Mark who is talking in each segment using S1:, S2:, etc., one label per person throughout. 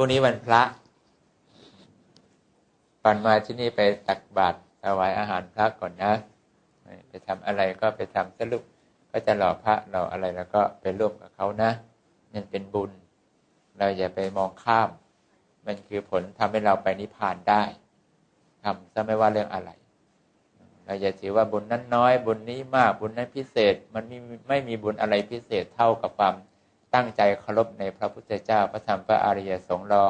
S1: รุ่งนี้วันพระก่อนมาที่นี่ไปตักบาตรถวายอาหารพระก่อนนะ ไปทำอะไรก็ไปทำสรุปก็จะหล่อพระหล่ออะไรแล้วก็ไปร่วมกับเขานะนั่นเป็นบุญ เราอย่าไปมองข้าม มันคือผลทำให้เราไปนิพพานได้ทำซะไม่ว่าเรื่องอะไร เราอย่าถือว่าบุญนั้นน้อย บุญนี้มากบุญนั้นพิเศษ มันไม่ไม่มีบุญอะไรพิเศษเท่ากับความ ตั้งใจเคารพในพระพุทธเจ้าพระธรรมพระอริยสงฆ์รอ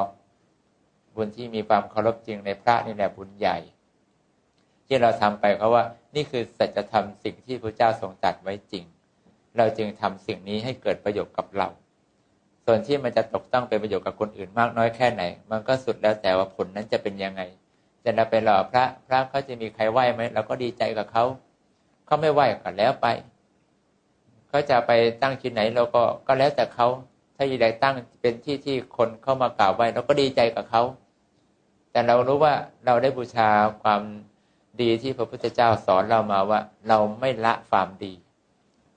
S1: บุญที่มีความเคารพจริงในพระนี่แหละบุญใหญ่ ที่เราทำไปเพราะว่า นี่คือสัจธรรมสิ่งที่พระเจ้าทรงตัดไว้จริง เราจึงทำสิ่งนี้ให้เกิดประโยชน์กับเรา ส่วนที่มันจะตกต้องเป็นประโยชน์กับคนอื่นมากน้อยแค่ไหน มันก็สุดแล้วแต่ว่าผลนั้นจะเป็นยังไง จะเราไปหล่อพระพระเขาจะมีใครไหวไหมเราก็ดีใจกับเขาเขาไม่ไหวก็แล้วไป เขาจะไปตั้งที่ไหนเราก็ก็แล้วแต่เขาถ้าอยากได้ตั้งเป็นที่ที่คนเข้ามากราบไหว้เราก็ดีใจกับเขาแต่เรารู้ว่าเราได้บูชาความดีที่พระพุทธเจ้าสอนเรามาว่า เราไม่ละความดี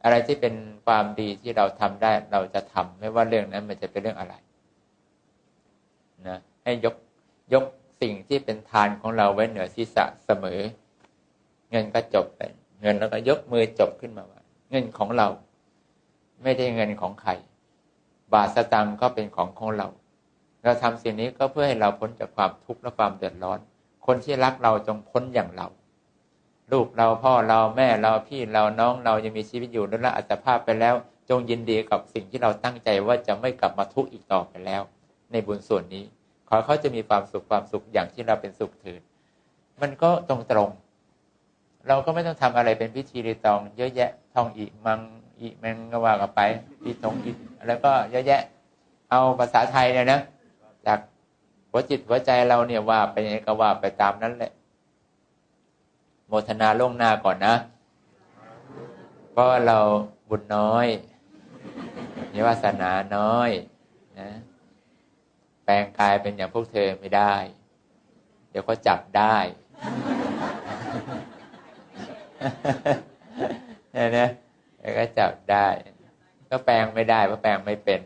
S1: อะไรที่เป็นความดีที่เราทำได้เราจะทำไม่ว่าเรื่องนั้นมันจะเป็นเรื่องอะไรนะให้ยกยกสิ่งที่เป็นทานของเราไว้เหนือศีรษะเสมอ เงินก็จบไป เงินแล้วก็ยกมือจบขึ้นมาว่า เงินของเรา ไม่ได้เงินของใคร บาทสตังก็เป็นของของเรา เราทำสิ่งนี้ก็เพื่อให้เราพ้นจากความทุกข์และความเดือดร้อน คนที่รักเราจงพ้นอย่างเรา ลูกเราพ่อเราแม่เราพี่เราน้องเรายังมีชีวิตอยู่และอัตภาพไปแล้ว จงยินดีกับสิ่งที่เราตั้งใจว่าจะไม่กลับมาทุกข์อีกต่อไปแล้ว ในบุญส่วนนี้ ขอเขาจะมีความสุขความสุขอย่างที่เราเป็นสุขถืนมันก็ตรงตรงเราก็ไม่ต้องทำอะไรเป็นพิธีรีตอง เยอะแยะทองอีมัง อีแมงก็ว่ากันไปอีทงอีแล้วก็เยอะแยะ เอาภาษาไทยเนี่ยนะจากหัวจิตหัวใจเราเนี่ยว่าไปยังไงก็ว่าไปตามนั้นแหละ โมทนาล่วงหน้าก่อนนะ เพราะเราบุญน้อยมีวาสนาน้อยนะแปลงกายเป็นอย่างพวกเธอไม่ได้ เดี๋ยวเขาจับได้เนี่ยนะ จับได้ ก็แปลงไม่ได้เพราะแปลงไม่เป็น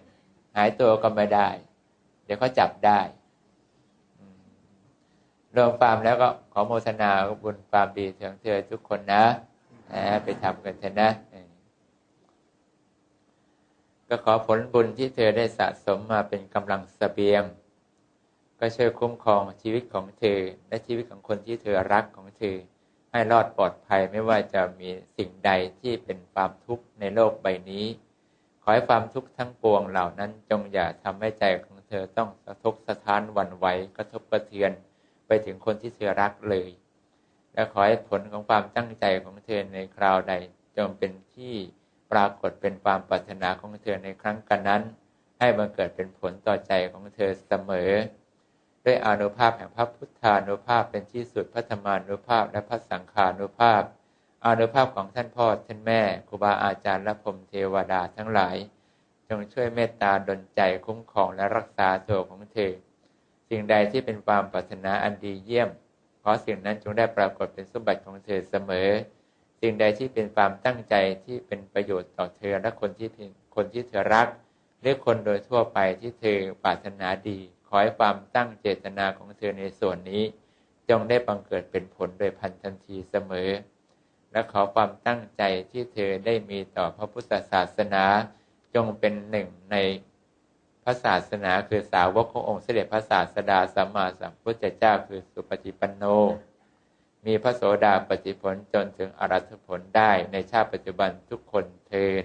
S1: หายตัวก็ไม่ได้ เดี๋ยวเขาจับได้รวมความแล้วก็ขอโมทนาบุญความดีถึงเธอทุกคนนะนะไปทำกันเถอะนะ ก็ขอผลบุญที่เธอได้สะสมมาเป็นกำลังสเสบียง ก็ช่วยคุ้มครองชีวิตของเธอ และชีวิตของคนที่เธอรักของเธอ ให้รอดปลอดภัยไม่ว่าจะมีสิ่งใดที่เป็นความทุกข์ในโลกใบนี้ ขอให้ความทุกข์ทั้งปวงเหล่านั้นจงอย่าทำให้ใจของเธอต้องสะทกสะท้านวันไหวกระทบกระเทือนไปถึงคนที่เธอรักเลย และขอให้ผลของความตั้งใจของเธอในคราวใดจงเป็นที่ปรากฏเป็นความปรารถนาของเธอในครั้งกันนั้น ให้บังเกิดเป็นผลต่อใจของเธอเสมอ ด้วยอนุภาพแห่งพระพุทธานุภาพเป็นที่สุดพระธรรมานุภาพและพระสังขานุภาพอนุภาพของท่านพ่อท่านแม่ครูบาอาจารย์และพรมเทวดาทั้งหลาย จงช่วยเมตตาดลใจคุ้มครองและรักษาตัวของเธอ สิ่งใดที่เป็นความปรารถนาอันดีเยี่ยม ขอสิ่งนั้นจงได้ปรากฏเป็นสมบัติของเธอเสมอ สิ่งใดที่เป็นความตั้งใจที่เป็นประโยชน์ต่อเธอและคนที่คนที่เธอรักหรือคนโดยทั่วไปที่เธอปรารถนาดี ขอให้ความตั้งเจตนาของเธอในส่วนนี้ จงได้บังเกิดเป็นผลโดยพันทันทีเสมอ และขอความตั้งใจที่เธอได้มีต่อพระพุทธศาสนา จงเป็นหนึ่งในพระศาสนาคือสาวกขององค์เสด็จพระศาสดาสัมมาสัมพุทธเจ้าคือสุปฏิปันโน มีพระโสดาปฏิผลจนถึงอรัตผลได้ในชาติปัจจุบันทุกคนเทิน